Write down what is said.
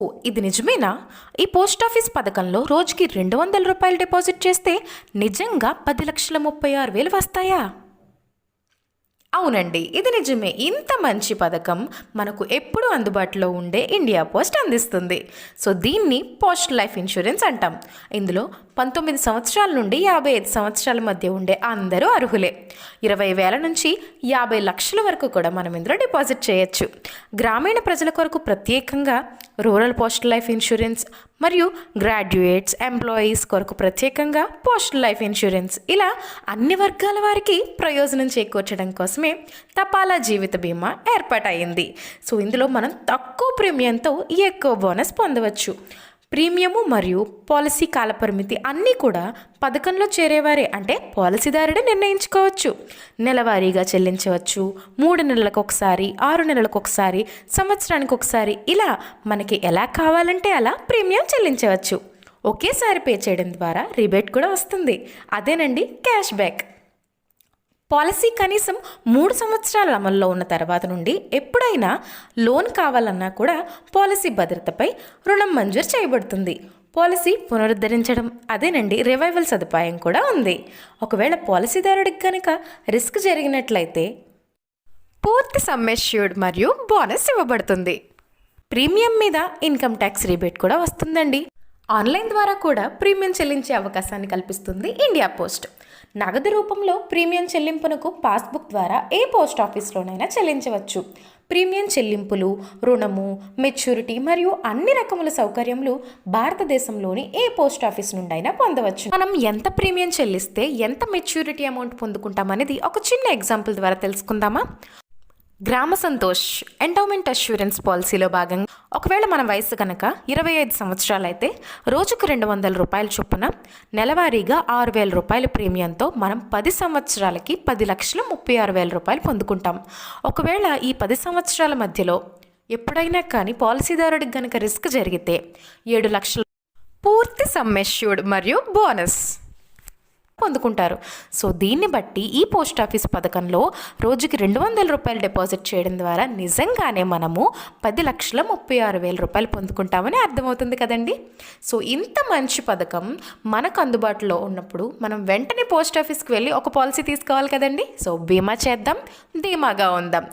ఓ, ఇది నిజమేనా? ఈ పోస్ట్ ఆఫీస్ పథకంలో రోజుకి రెండు వందల రూపాయలు డిపాజిట్ చేస్తే నిజంగా పది లక్షల ముప్పై ఆరు వేలు వస్తాయా? అవునండి ఇది నిజమే. ఇంత మంచి పథకం మనకు ఎప్పుడూ అందుబాటులో ఉండే ఇండియా పోస్ట్ అందిస్తుంది. సో దీన్ని పోస్ట్ లైఫ్ ఇన్సూరెన్స్ అంటాం. ఇందులో పంతొమ్మిది సంవత్సరాల నుండి యాభై ఐదు సంవత్సరాల మధ్య ఉండే అందరూ అర్హులే. ఇరవై వేల నుంచి యాభై లక్షల వరకు కూడా మనం ఇందులో డిపాజిట్ చేయొచ్చు. గ్రామీణ ప్రజల కొరకు ప్రత్యేకంగా రూరల్ పోస్ట్ లైఫ్ ఇన్సూరెన్స్ మరియు గ్రాడ్యుయేట్స్ ఎంప్లాయీస్ కొరకు ప్రత్యేకంగా పోస్టల్ లైఫ్ ఇన్సూరెన్స్ ఇలా అన్ని వర్గాల వారికి ప్రయోజనం చేకూర్చడం కోసమే తపాలా జీవిత బీమా ఏర్పాటైంది సో ఇందులో మనం తక్కువ ప్రీమియంతో ఎక్కువ బోనస్ పొందవచ్చు. ప్రీమియము మరియు పాలసీ కాలపరిమితి అన్నీ కూడా పథకంలో చేరేవారే. అంటే పాలసీదారుడే నిర్ణయించుకోవచ్చు. నెలవారీగా చెల్లించవచ్చు. మూడు నెలలకు ఒకసారి ఆరు నెలలకు ఒకసారి సంవత్సరానికి ఒకసారి ఇలా మనకి ఎలా కావాలంటే అలా ప్రీమియం చెల్లించవచ్చు. ఒకేసారి పే చేయడం ద్వారా రిబేట్ కూడా వస్తుంది. అదేనండి క్యాష్ బ్యాక్. పాలసీ కనీసం మూడు సంవత్సరాల అమల్లో ఉన్న తర్వాత నుండి ఎప్పుడైనా లోన్ కావాలన్నా కూడా పాలసీ భద్రతపై రుణం మంజూరు చేయబడుతుంది. పాలసీ పునరుద్ధరించడం అదేనండి రివైవల్ సదుపాయం కూడా ఉంది. ఒకవేళ పాలసీదారుడికి కనుక రిస్క్ జరిగినట్లయితే పూర్తి సమ్మెష్యూర్డ్ మరియు బోనస్ ఇవ్వబడుతుంది. ప్రీమియం మీద ఇన్కమ్ ట్యాక్స్ రిబేట్ కూడా వస్తుందండి. ఆన్లైన్ ద్వారా కూడా ప్రీమియం చెల్లించే అవకాశాన్ని కల్పిస్తుంది ఇండియా పోస్ట్. నగదు రూపంలో ప్రీమియం చెల్లింపునకు పాస్బుక్ ద్వారా ఏ పోస్ట్ ఆఫీస్లోనైనా చెల్లించవచ్చు. ప్రీమియం చెల్లింపులు రుణము మెచ్యూరిటీ మరియు అన్ని రకముల సౌకర్యములు భారతదేశంలోని ఏ పోస్ట్ ఆఫీస్ నుండైనా పొందవచ్చు. మనం ఎంత ప్రీమియం చెల్లిస్తే ఎంత మెచ్యూరిటీ అమౌంట్ పొందుకుంటామనేది ఒక చిన్న ఎగ్జాంపుల్ ద్వారా తెలుసుకుందామా? గ్రామ సంతోష్ ఎండోమెంట్ అష్యూరెన్స్ పాలసీలో భాగంగా ఒకవేళ మన వయసు కనుక ఇరవై ఐదు సంవత్సరాలు అయితే రోజుకు రెండు వందల రూపాయల చొప్పున నెలవారీగా ఆరు వేల రూపాయల ప్రీమియంతో మనం పది సంవత్సరాలకి పది లక్షల ముప్పై ఆరు వేల రూపాయలు పొందుకుంటాం. ఒకవేళ ఈ పది సంవత్సరాల మధ్యలో ఎప్పుడైనా కానీ పాలసీదారుడికి కనుక రిస్క్ జరిగితే ఏడు లక్షల పూర్తి సమ్మెష్యూర్డ్ మరియు బోనస్ పొందుకుంటారు. సో దీన్ని బట్టి ఈ పోస్ట్ ఆఫీస్ పథకంలో రోజుకి రెండు వందల రూపాయలు డిపాజిట్ చేయడం ద్వారా నిజంగానే మనము పది లక్షల ముప్పై ఆరు వేల రూపాయలు పొందుకుంటామని అర్థమవుతుంది కదండి? సో ఇంత మంచి పథకం మనకు అందుబాటులో ఉన్నప్పుడు మనం వెంటనే పోస్ట్ ఆఫీస్కి వెళ్ళి ఒక పాలసీ తీసుకోవాలి కదండి? సో బీమా చేద్దాం ధీమాగా ఉందాం.